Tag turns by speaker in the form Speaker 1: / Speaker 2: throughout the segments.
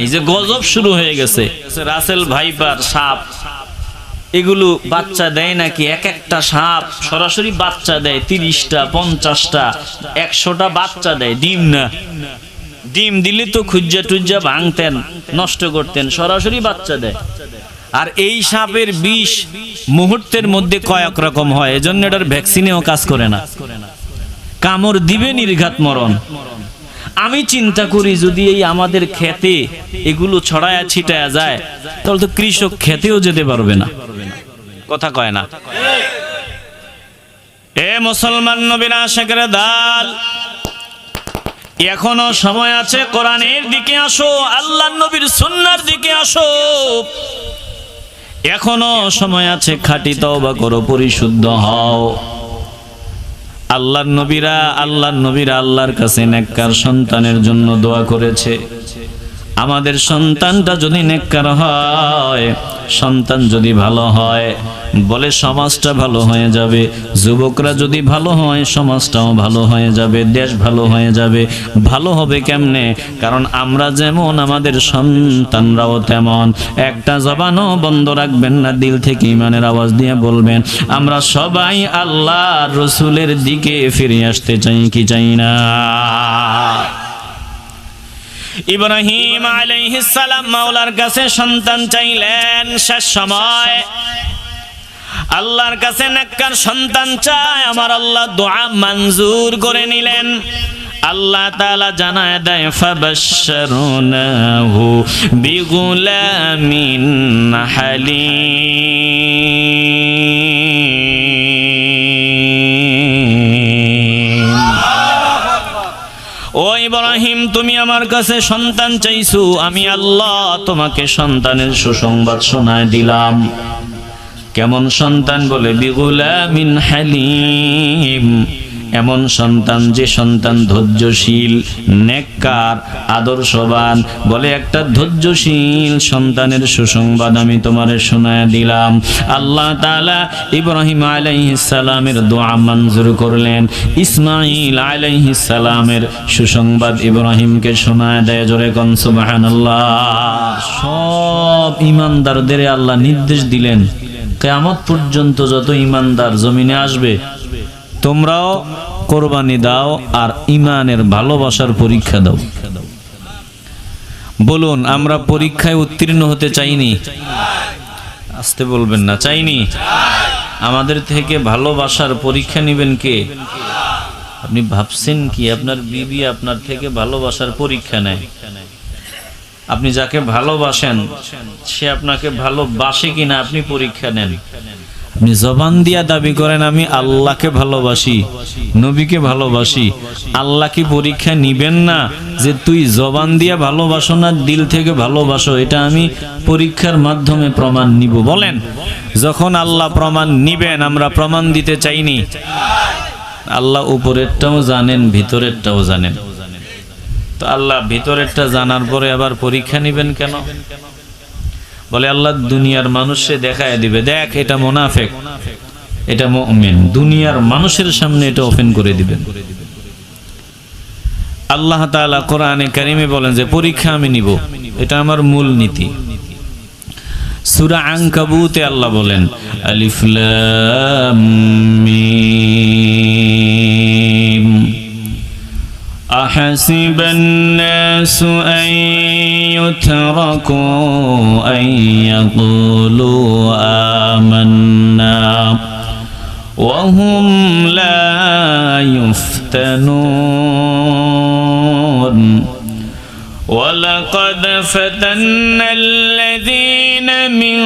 Speaker 1: এই যে গজব শুরু হয়ে গেছে। রাসেল ভাইপার সাপ, এগুলো বাচ্চা দেয় নাকি? এক একটা সাপ সরাসরি বাচ্চা দেয়, তিরিশটা, পঞ্চাশটা, একশোটা বাচ্চা দেয়, ডিম না। ডিম দিলে তো খুজ্জা টুজ্জা ভাঙতেন, নষ্ট করতেন, সরাসরি বাচ্চা দেয়। আর এই সাপের বিষ মুহূর্তের মধ্যে কয়েক রকম হয়, এজন্য এটার ভ্যাকসিনেও কাজ করে না। কামড় দিবে নির্ঘাত মরণ। আমি চিন্তা করি যদি এই আমাদের খেতে এগুলো ছড়ায়া ছিটায়া যায়, তাহলে তো কৃষক খেতেও যেতে পারবে না। কথা কয় না। এ মুসলমান নবীন আশেকের দাল, এখনও সময় আছে কোরআনের দিকে আসো, আল্লাহ নবীর সুন্নার দিকে আসো। এখনও সময় আছে খাঁটি তওবা করো, পরিশুদ্ধ হও। আল্লাহর নবীরা আল্লাহর নবীরা আল্লাহর কাছে নেককার সন্তানের জন্য দোয়া করেছে। আমাদের সন্তানটা যদি নেককার হয় সন্তান যদি ভালো হয়, বলে সমাজটা ভালো হয়ে যাবে, যুবকরা যদি ভালো হয়, সমাজটাও ভালো হয়ে যাবে, দেশ ভালো হয়ে যাবে। ভালো হবে কেমনে? কারণ আমরা যেমন আমাদের সন্তানরাও তেমন। একটা জবানও বন্ধ রাখবেন না, দিল থেকে ইমানের আওয়াজ দিয়ে বলবেন, আমরা সবাই আল্লাহ রসুলের দিকে ফিরে আসতে চাই কি চাই না? ইব্রাহিম মাওলার কাছে সন্তান চাইলেন। শেষ সময়। আল্লাহর কাছে সন্তান চায়। আমার আল্লাহ দোয়া মঞ্জুর করে নিলেন। আল্লাহ তাআলা জানায় দেয়, ফাবাশশারুনাহু বিগুলামিন হালিম। ইব্রাহিম, তুমি আমার কাছে সন্তান চাইছো। আমি আল্লাহ তোমাকে সন্তানের সুসংবাদ শোনায় দিলাম। কেমন সন্তান বলে? বিগুলা মিন হালিম। এমন সন্তান যে সন্তান ধৈর্যশীল, নেককার, আদর্শবান। বলে একটা ধৈর্যশীল সন্তানের সুসংবাদ আমি তোমারে শোনায় দিলাম। আল্লাহ তাআলা ইব্রাহিম আলাইহিস সালামের দোয়া মঞ্জুর করলেন। ইসমাইল আলাইহিস সালামের সুসংবাদ ইব্রাহিমকে শোনায় দেয় জোরে কোন, সুবহানাল্লাহ। সব ইমানদারদের আল্লাহ নির্দেশ দিলেন। কেয়ামত পর্যন্ত যত ইমানদার জমিনে আসবে তোমরাও কোরবানি দাও আর ইমানের ভালোবাসার পরীক্ষা দাও। বলুন, আমরা পরীক্ষায় উত্তীর্ণ হতে চাইনি। আসতে বলবেন না, চাইনি। আমাদের থেকে ভালোবাসার পরীক্ষা নেবেন কে? আপনি ভাবছেন কি, আপনার বিবি আপনার থেকে ভালোবাসার পরীক্ষা নেয়। আপনি যাকে ভালোবাসেন, সে আপনাকে ভালোবাসে কিনা আপনি পরীক্ষা নেন। আপনি জবান দিয়া দাবি করেন, আমি আল্লাহকে ভালোবাসি, নবীকে ভালোবাসি। আল্লাহ কি পরীক্ষা নিবেন না যে তুই জবান দিয়া ভালোবাসো না, দিল থেকে ভালোবাসো? এটা আমি পরীক্ষার মাধ্যমে প্রমাণ নিব। বলেন, যখন আল্লাহ প্রমাণ নিবেন, আমরা প্রমাণ দিতে চাইনি। আল্লাহ উপরেরটাও জানেন, ভিতরেরটাও জানেন। তো আল্লাহ ভিতরেরটা জানার পরে আবার পরীক্ষা নিবেন কেন? বলে, আল্লাহ দুনিয়ার মানুষে দেখায় দিবে। দেখ, এটা মোনাফেক, এটা মুমিন। দুনিয়ার মানুষের সামনে এটা ওপেন করে দিবেন। আল্লাহ তাআলা কোরআনে কারিমে বলেন যে, পরীক্ষা আমি নিব। এটা আমার মূল নীতি। সূরা আনকাবুতে আল্লাহ বলেন, আলিফ লাম মিম। أحسب الناس أن يتركوا أن يقولوا آمنا وهم لا يفتنون. ولقد فتنا الذين من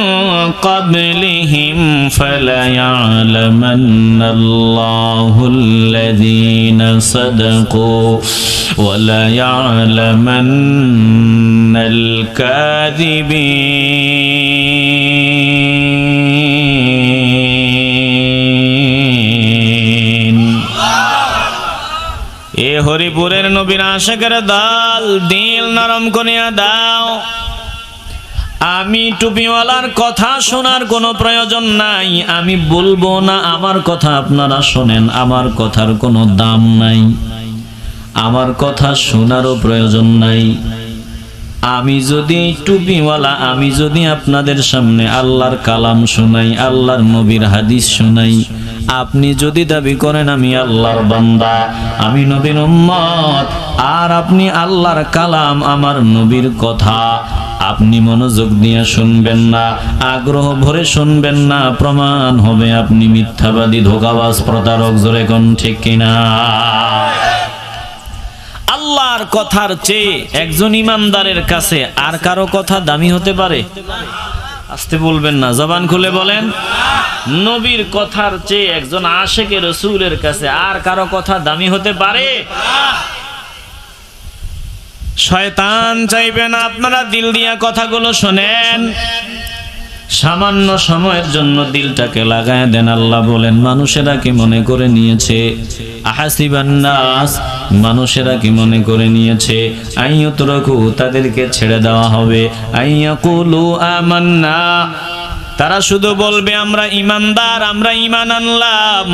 Speaker 1: قبلهم فليعلمن الله الذين صدقوا وليعلمن الكاذبين. হরিপুরের নবীন আশেকের দাল দিল নরম করিয়া দাও। আমি টুপিওয়ালার কথা শোনার কোনো প্রয়োজন নাই। আমি বলব না, আমার কথা আপনারা শোনেন, আমার কথার কোনো দাম নাই। আমার কথা শোনারও প্রয়োজন নাই। আমি যদি টুপিওয়ালা, আমি যদি আপনাদের সামনে আল্লাহর কালাম শোনাই, আল্লাহর নবীর হাদিস শোনাই আপনি যদি দাবি করেন আমি আল্লাহর বান্দা, আমি নবীর উম্মত, আর আপনি আল্লাহর কালাম আমার নবীর কথা, আপনি মনোযোগ দিয়ে শুনবেন না, আগ্রহ ভরে শুনবেন না, প্রমাণ হবে আপনি মিথ্যাবাদী, ধোকাবাজ, প্রতারক, জোরে কোন ঠিক কিনা? আল্লাহর কথার চেয়ে একজন ইমানদারের কাছে আর কারও কথা দামি হতে পারে? আসতে বলবেন না, জবান খুলে বলেন। নবীর কথার চেয়ে একজন আশেকের রসুলের কাছে আর কারও কথা দামি হতে পারে? শয়তান চাইবেন আপনারা দিল দিয়া কথাগুলো শোনেন। সামান্য সময়ের জন্য দিলটাকে লাগায় দেন, আল্লাহ বলেন, মানুষেরা কি মনে করে নিয়েছে? মানুষেরা কি মনে করে নিয়েছে? তাদেরকে ছেড়ে দেওয়া হবে। তারা শুধু বলবে আমরা ইমানদার আমরা ইমান আনলাম।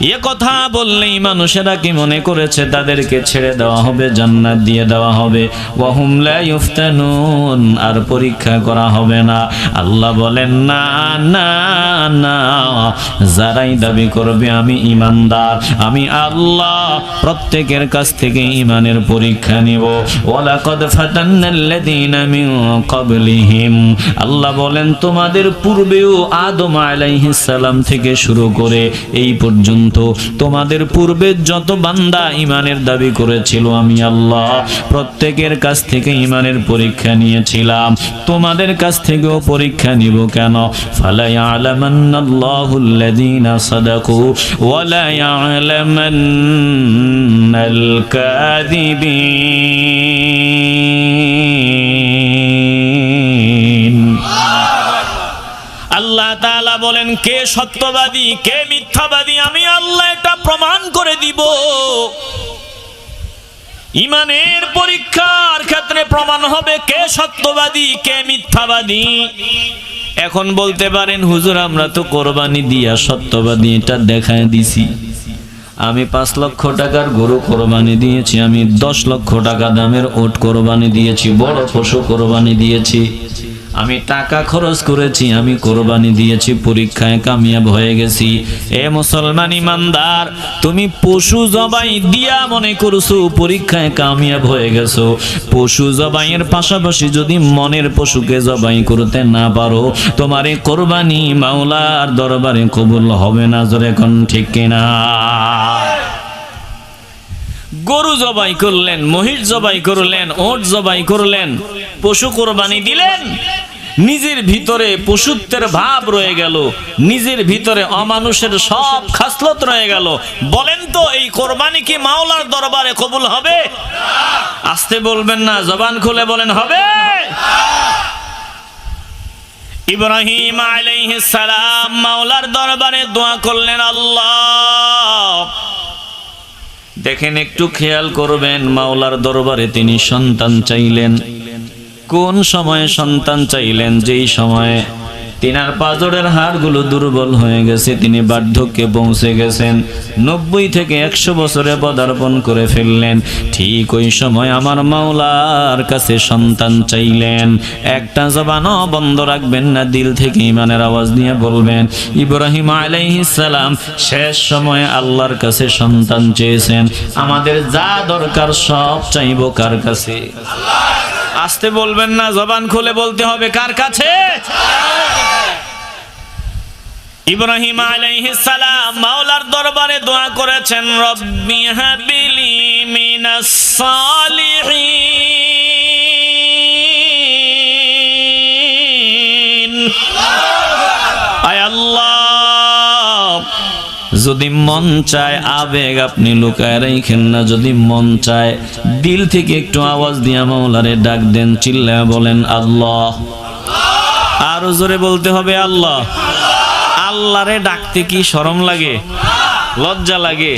Speaker 1: এ কথা বললেই মানুষেরা কি মনে করেছে? তাদেরকে ছেড়ে দেওয়া হবে, জান্নাত দিয়ে দেওয়া হবে। আর পরীক্ষা করা হবে না। আল্লাহ বলেন, না না না, যারাই দাবি করবে আমি ইমানদার। আমি আল্লাহ প্রত্যেকের কাছ থেকে ইমানের পরীক্ষা নিব। ওয়ালাকাদ আল্লাহ বলেন, তোমাদের পূর্বেও আদম আলাইহিস সালাম থেকে শুরু করে এই পর্যন্ত তোমাদের পূর্বে যত বান্দা ইমানের দাবি করেছিল, আমি আল্লাহ প্রত্যেকের কাছ থেকে ইমানের পরীক্ষা নিয়েছিলাম। তোমাদের কাছ থেকেও পরীক্ষা নিব কেন? ফালা ইয়ালামান্নাল্লাহুল্লাযীনা সাদাকু ওয়ালা ইয়ালামান্নাল কাযিবিন। আল্লাহ তাআলা বলেন, কে সত্যবাদী, কে মিথ্যাবাদী, আমি আল্লাহ এটা প্রমাণ করে দিব। ইমানের পরীক্ষার ক্ষেত্রে প্রমাণ হবে কে সত্যবাদী, কে মিথ্যাবাদী। এখন বলতে পারেন, হুজুর, আমরা তো কোরবানি দিয়া সত্যবাদী, এটা দেখায় দিছি। আমি পাঁচ লক্ষ টাকার গরু কোরবানি দিয়েছি, আমি দশ লক্ষ টাকা দামের ওট কোরবানি দিয়েছি, বড় পশু কোরবানি দিয়েছি। আমি টাকা খরচ করেছি, আমি কোরবানি দিয়েছি, পরীক্ষায় কামিয়াব হয়ে গেছি। এ মুসলমান ইমানদার, তুমি পশু জবাই দিয়া মনে করছ, পরীক্ষায় কামিয়াব হয়ে গেছো। পশু জবাইয়ের পাশাপাশি যদি মনের পশুকে জবাই করতে না পারো, তোমার এই কোরবানি মাওলার দরবারে কবুল হবে না, জোরে কোন ঠিক কিনা? গরু জবাই করলেন, মহিষ জবাই করলেন, ওট জবাই করলেন, পশু কোরবানি দিলেন। নিজের ভিতরে পশুত্বের ভাব রয়ে গেল, নিজের ভিতরে অমানুষের সব খাসলত রয়ে গেল। বলেন তো, এই কোরবানি কি মাওলার দরবারে কবুল হবে? আসতে বলবেন না, জবান খুলে বলেন, হবে। ইব্রাহিম আলাইহিস সালাম মাওলার দরবারে দোয়া করলেন, আল্লাহ। দেখেন, একটু খেয়াল করবেন, মাওলার দরবারে তিনি সন্তান চাইলেন। কোন সময়ে সন্তান চাইলেন? যেই সময়ে তিনার পাজরের হাড়গুলো দুর্বল হয়ে গেছে, তিনি বার্ধক্যে পৌঁছে গেছেন। নব্বই থেকে একশো বছরে পদার্পণ করে ফেললেন। ঠিক ওই সময় আমার মাওলার কাছে সন্তান চাইলেন। একটা জবানও বন্ধ রাখবেন না, দিল থেকে ইমানের আওয়াজ নিয়ে বলবেন, ইব্রাহিম সালাম, শেষ সময়ে আল্লাহর কাছে সন্তান চেয়েছেন। আমাদের যা দরকার সব চাইব কার কাছে? আসতে বলবেন না, জবান খুলে বলতে হবে, কার কাছে? ইব্রাহিম সালাম মাওলার দরবারে দোয়া করেছেন, রব্বি হাবিলি মিনাস সালিহিন। আয় আল্লাহ। যদি মন চায় আবেগ আপনি লুকায় রাখেন না। যদি মন চায় দিল থেকে একটু আওয়াজ দিয়া মাওলারে ডাক দেন চিল্লা বলেন, আল্লাহ। আরও জোরে বলতে হবে, আল্লাহ। আল্লাহরে ডাকতে কি শরম লাগে? লজ্জা লাগে?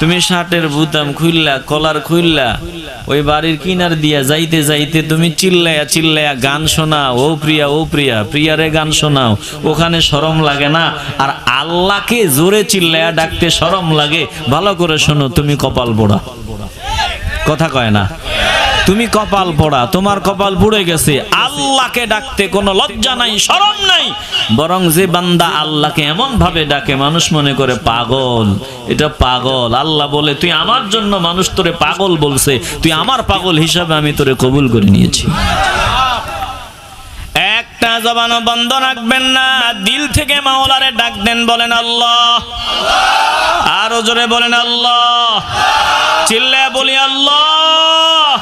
Speaker 1: তুমি শার্টের বুতাম খুললা কলার খুললা ওই বাড়ির কিনার দিয়া যাইতে যাইতে তুমি চিল্লায়া চিল্লায়া গান শোনাও, ও প্রিয়া ও প্রিয়া, প্রিয়ারে গান শোনাও। ওখানে শরম লাগে না, আর আল্লাহকে জোরে চিল্লায়া ডাকতে শরম লাগে। ভালো করে শোনো, তুমি কপাল পোড়া। কথা কয় না? তুমি কপাল পোড়া, তোমার কপাল পুড়ে গেছে। আল্লাহকে ডাকতে কোনো লজ্জা নাই শরম নাই। বরং যে বান্দা আল্লাহকে এমন ভাবে ডাকে, মানুষ মনে করে পাগল। এটা পাগল। আল্লাহ বলে, তুই আমার জন্য মানুষ তোরে পাগল বলছে। তুই আমার পাগল হিসাবে আমি তোরে কবুল করে নিয়েছি। একটা জবানও বন্ধ রাখবেন না। দিল থেকে মাওলারে ডাক দেন, বলেন আল্লাহ। আরও জোরে বলেন আল্লাহ। চিল্লে বলি আল্লাহ।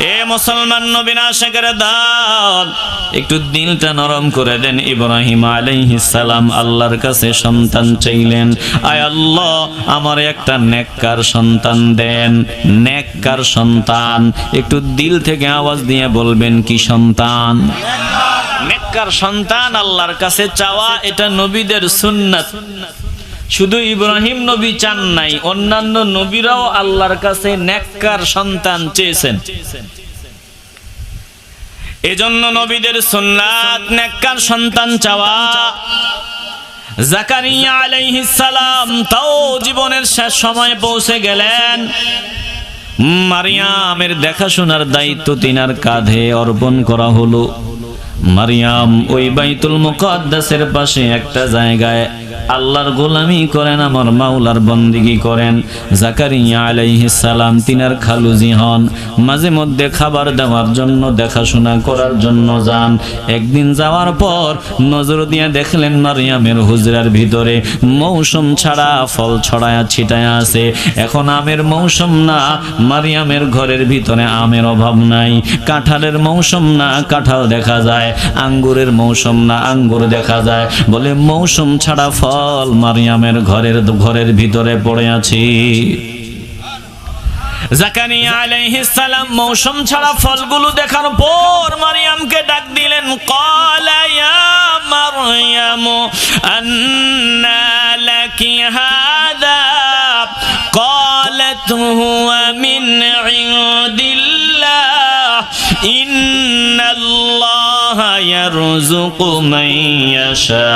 Speaker 1: এ মুসলমান নবীনা শেখের দান। একটু দিলটা নরম করে দেন, ইব্রাহিম আলাইহিস সালাম আল্লাহর কাছে সন্তান চাইলেন। আয় আল্লাহ, আমার একটা নেককার সন্তান দেন। নেককার সন্তান, একটু দিল থেকে আওয়াজ দিয়ে বলবেন, কি সন্তান? নেককার সন্তান আল্লাহর কাছে চাওয়া, এটা নবীদের সুন্নাত। শুধু ইব্রাহিম নবী চান নাই, অন্যান্য নবীরাও আল্লাহর কাছে নেককার সন্তান চেয়েছেন। এজন্য নবীদের সুন্নাত, নেককার সন্তান চাওয়া। জাকারিয়া আলাইহিস সালাম তাও জীবনের শেষ সময় পৌঁছে গেলেন। মারিয়ামের দেখাশোনার দায়িত্ব তিনার কাঁধে অর্পণ করা হলো। মারিয়াম ওই বাইতুল মুকাদ্দাসের পাশে একটা জায়গায় আল্লাহর গোলামি করেন, আমার মাওলার বন্দিগি করেন। জাকারিয়া আলাইহিস সালাম তিনার খালুজি হন মাঝে মধ্যে খাবার দেওয়ার জন্য, দেখাশোনা করার জন্য যান। একদিন যাওয়ার পর নজর দিয়ে দেখলেন মারিয়ামের হুজরার ভিতরে মৌসুম ছাড়া ফল ছড়ায়া ছিটায়া আছে। এখন আমের মৌসুম না, মারিয়ামের ঘরের ভিতরে আমের অভাব নাই। কাঁঠালের মৌসুম না, কাঁঠাল দেখা যায়। আঙ্গুরের মৌসুম না, আঙ্গুর দেখা যায়। বলে মৌসুম ছাড়া ফল মারিয়ামের ঘরের ঘরের ভিতরে পড়ে আছি। জাকারিয়া মৌসুম ছাড়া ফলগুলো দেখার পর মারিয়ামকে ডাক দিলেন, ক্বালা আন্না قالت هو من عند الله إن الله يرزق من يشاء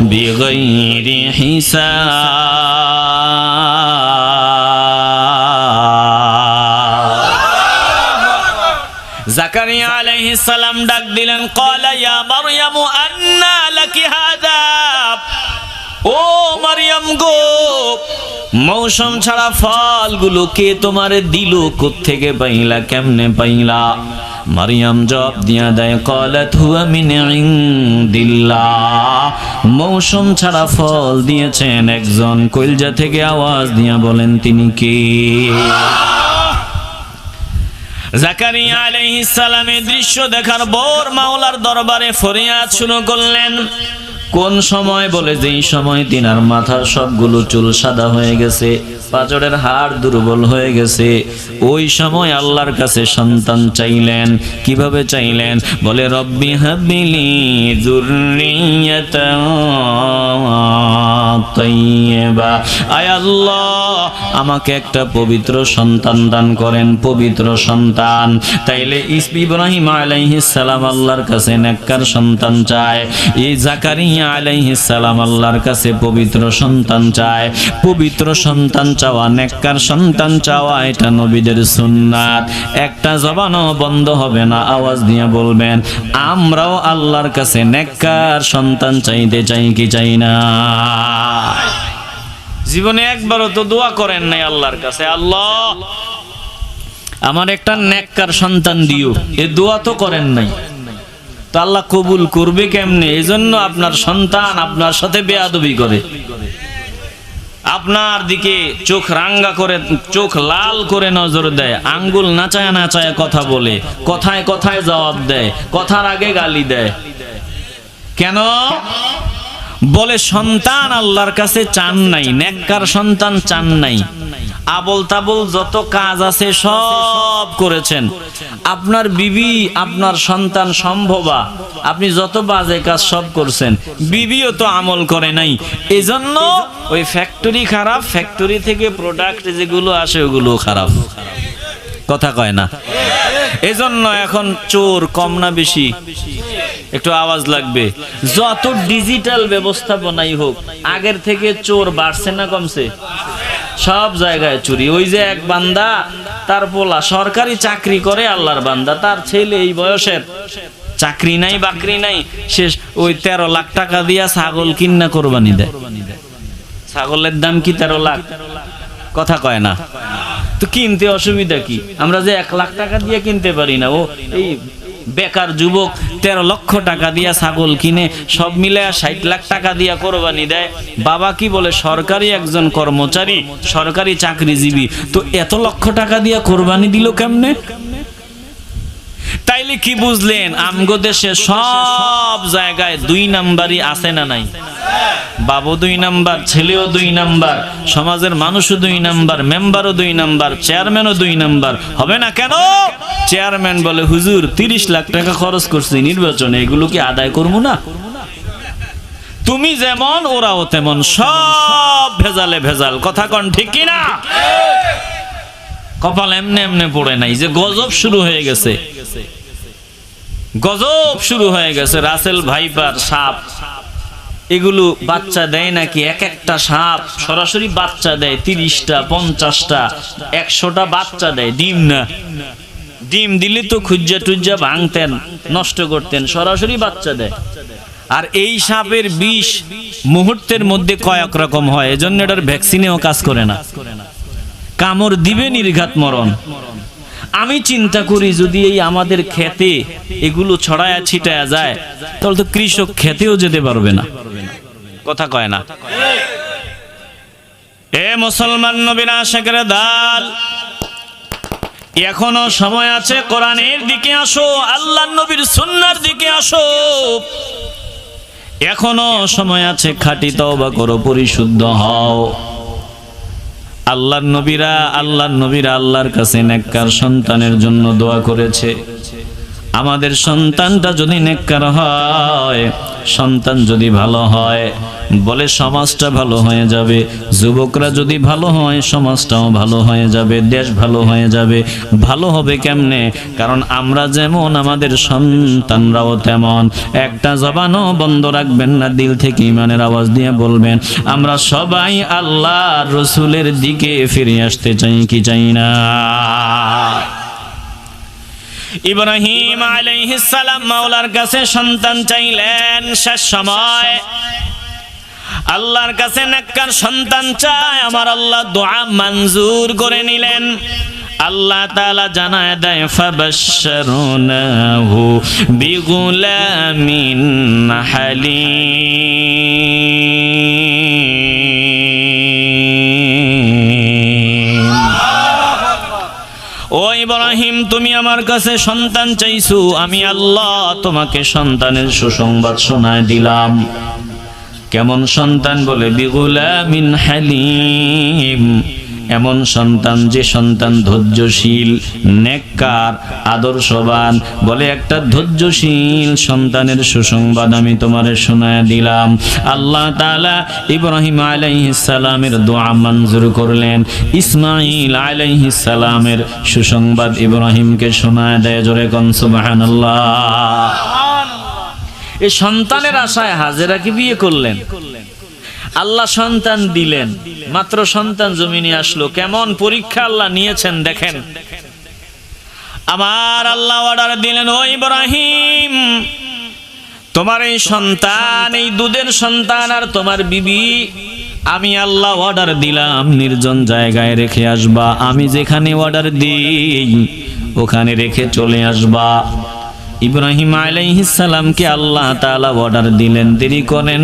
Speaker 1: بغير حساب জাকারিয়া আলাইহিস সালাম ডাক দিলেন ক্বালা ইয়া মারয়াম আন্না লাকি হাদা ও মারিয়াম গো, মৌসুম ছাড়া ফলগুলো কে তোমারে দিল? থেকে পাইলা, কেমনে পাইলা? মারিয়াম জবাব দিয়া দেয়, কলাত হুয়া মিন মৌসুম ছাড়া ফল দিয়েছেন একজন কইলজা থেকে আওয়াজ দিয়া বলেন, তিনি কে? জাকারিয়া আলাইহিস দৃশ্য দেখার পর মাওলার দরবারে ফরিয়াদ শুরু করলেন। কোন সময় বলে যেই সময় তিনার মাথার সবগুলো চুল সাদা হয়ে গেছে? পাজরের হাড় দুর্বল হয়ে গেছে। ওই সময় আল্লাহর কাছে সন্তান চাইলেন। কীভাবে চাইলেন? বলে, রব্বি হাবিলি আমাকে একটা পবিত্র সন্তান দান করেন, পবিত্র সন্তান। তাইলে ইব্রাহিম সালাম আল্লাহর কাছে নেককার সন্তান চায়। এই জাকারিয়া সালাম আল্লাহর কাছে পবিত্র সন্তান চায়। পবিত্র সন্তান চাওয়া, নেককার সন্তান চাওয়া, এটা নবীদের সুন্নাত। একটা জবানও বন্ধ হবে না, আওয়াজ দিয়ে বলবেন, আমরাও আল্লাহর কাছে নেককার সন্তান চাইতে চাই কি চাই না? জীবনে একবারও তো দোয়া করেন নাই আল্লাহর কাছে, আল্লাহ, আমার একটা নেককার সন্তান দিও। এ দোয়া তো করেন নাই। তো আল্লাহ কবুল করবে কেমনে? এই জন্য আপনার সন্তান আপনার সাথে বেয়াদবি করে। আপনার দিকে চোখ রাঙ্গা করে, চোখ লাল করে নজর দেয়, আঙ্গুল নাচায় নাচায় কথা বলে, কথায় কথায় জবাব দেয়, কথার আগে গালি দেয়। কেন? বলে, সন্তান আল্লাহর কাছে চান নাই, নেককার সন্তান চান নাই। আবল তাবল যত কাজ আছে সব করেছেন। আপনার বিবি, আপনার সন্তান সম্ভবা। আপনি যত বাজে কাজ সব করছেন। বিবিও তো আমল করে নাই। এজন্য ওই ফ্যাক্টরি খারাপ ফ্যাক্টরি থেকে প্রোডাক্ট যেগুলো আসে ওগুলো খারাপ। কথা কয় না? এজন্য এখন চোর কম না বেশি। একটু আওয়াজ লাগবে। যত ডিজিটাল ব্যবস্থাপনাই হোক, আগের থেকে চোর বাড়ছে না কমছে? সব জায়গায় চুরি। ওই যে এক বান্দা, তার পোলা সরকারি চাকরি করে আল্লাহর বান্দা। তার ছেলে এই বয়সের। চাকরি নাই, বাকরি নাই। শেষ ওই তেরো লাখ টাকা দিয়া ছাগল কিন্না কোরবানি দেয়। ছাগলের দাম কি তেরো লাখ? কথা কয় না। তো কিনতে অসুবিধা কি? আমরা যে এক লাখ টাকা দিয়ে কিনতে পারি না। ও এই বেকার যুবক, তেরো লক্ষ টাকা দিয়া ছাগল কিনে, সব মিলে ষাট লাখ টাকা দিয়া কোরবানি দেয়। বাবা কি বলে, সরকারি একজন কর্মচারী, সরকারি চাকরিজীবী, তো এত লক্ষ টাকা দিয়া কোরবানি দিল কেমনে? তাইলে কি বুঝলেন, আমগো দেশে সব জায়গায় দুই নাম্বারই আছে না নাই? বাবু দুই নাম্বার, ছেলেও দুই নাম্বার, সমাজের মানুষও দুই নাম্বার, মেম্বারও দুই নাম্বার, চেয়ারম্যানও দুই নাম্বার। হবে না কেন? চেয়ারম্যান বলে, হুজুর, তিরিশ লাখ টাকা খরচ করছি নির্বাচনে, এগুলো কি আদায় করব না? তুমি যেমন, ওরাও তেমন, সব ভেজালে ভেজাল। কথা কন ঠিক কিনা কপাল এমনে এমনে পড়ে নাই যে গজব শুরু হয়ে গেছে। গজব শুরু হয়ে গেছে, রাসেল ভাইপার সাপ। এগুলো বাচ্চা দেয় নাকি এক একটা সাপ? সরাসরি বাচ্চা দেয়, তিরিশটা, পঞ্চাশটা, একশোটা বাচ্চা দেয়, ডিম না? ডিম দিলে তো খুজ্জা টুজ্জা ভাঙতেন, নষ্ট করতেন, সরাসরি বাচ্চা দেয়। আর এই সাপের বিষ মুহূর্তের মধ্যে কয়েক রকম হয়, এজন্য এটার ভ্যাকসিনেও কাজ করে না। কামড় দিবে নির্ঘাত মরণ। আমি চিন্তা করি যদি এই আমাদের খেতে এগুলো ছড়ায়া ছিটায়া যায়, তাহলে তো কৃষক খেতেও যেতে পারবে না। কথা কয় না। এ মুসলমান নবীন আশেকের দাল, এখনও সময় আছে কোরআনের দিকে আসো, আল্লাহ নবীর সুন্নার দিকে আসো। এখনও সময় আছে খাঁটি তওবা করো, পরিশুদ্ধ হও। আল্লাহর নবীরা আল্লাহর নবীরা আল্লাহর কাছে নেককার সন্তানের জন্য দোয়া করেছে। আমাদের সন্তানটা যদি নেককার হয়, সন্তান যদি ভালো হয় বলে সমাজটা ভালো হয়ে যাবে। যুবকরা যদি ভালো হয়, সমাজটাও ভালো হয়ে যাবে, দেশ ভালো হয়ে যাবে। ভালো হবে কেমনে? কারণ আমরা যেমন আমাদের সন্তানরাও তেমন। একটা জবানও বন্ধ রাখবেন না, দিল থেকে ইমানের আওয়াজ দিয়ে বলবেন, আমরা সবাই আল্লাহ রসুলের দিকে ফিরে আসতে চাই কি চাই না? ইব্রাহিম আলাইহিস সালাম মাওলার কাছে সন্তান চাইলেন। শেষ সময় আল্লাহর কাছে নেককার সন্তান চায়, আমার আল্লাহ দোয়া মঞ্জুর করে নিলেন। আল্লাহ তাআলা জানায় দেয়, ফাবাশশারুনাহু বিগুলামিন হালিম। ও ইব্রাহিম, তুমি আমার কাছে সন্তান চাইছো, আমি আল্লাহ তোমাকে সন্তানের সুসংবাদ শোনায় দিলাম। কেমন সন্তান বলে বিগুলা মিন হালিম। এমন সন্তান যে সন্তান ধৈর্যশীল, নেককার, আদর্শবান বলে, একটা ধৈর্যশীল সন্তানের সুসংবাদ আমি তোমারে শোনায় দিলাম। আল্লাহ তাআলা ইব্রাহিম আলাইহিস সালামের দোয়া মঞ্জুর করলেন। ইসমাইল আলাইহিস সালামের সুসংবাদ ইব্রাহিমকে শোনায় দেয়, জোরে কোন সুবহানাল্লাহ। এই সন্তানের আশায় হাজেরা কি বিয়ে করলেন? আল্লাহ সন্তান দিলেন, মাত্র সন্তান জমিনে আসলো। কেমন পরীক্ষা আল্লাহ নিয়েছেন দেখেন। আমার আল্লাহ অর্ডার দিলেন, ও ইব্রাহিম, তোমার এই সন্তান, এই দুধের সন্তান আর তোমার বিবি, আমি আল্লাহ অর্ডার দিলাম, নির্জন জায়গায় রেখে আসবা। আমি যেখানে অর্ডার দিই, ওখানে রেখে চলে আসবা। ইব্রাহিম আলাইহিসালামকে আল্লাহ তাআলা অর্ডার দিলেন। দেরি করেন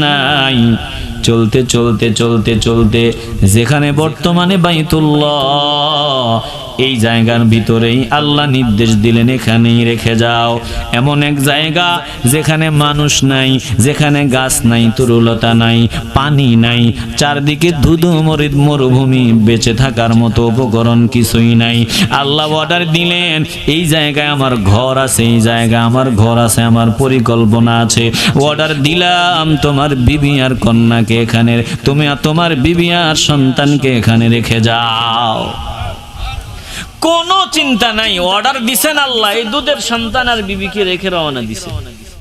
Speaker 1: নাই। চলতে চলতে চলতে চলতে যেখানে বর্তমানে বাইতুল্লাহ এই জায়গার ভিতরেই আল্লাহ নির্দেশ দিলেন, এখানেই রেখে যাও। এমন এক জায়গা যেখানে মানুষ নাই, যেখানে গাছ নাই, তরুলতা নাই, পানি নাই, চারদিকে ধুধু মরিদ মরুভূমি, বেঁচে থাকার মতো উপকরণ কিছুই নাই। আল্লাহ অর্ডার দিলেন, এই জায়গায় আমার ঘর আছে, এই জায়গায় আমার ঘর আছে, আমার পরিকল্পনা আছে। অর্ডার দিলাম, তোমার বিবি আর কন্যাকে এখানে তুমি তোমার বিবি আর সন্তানকে এখানে রেখে যাও। কোনো চিন্তা নাই। অর্ডার দিছেন আল্লাহ এই দুধের সন্তান আর বিবিকে রেখে রওনা দিছে।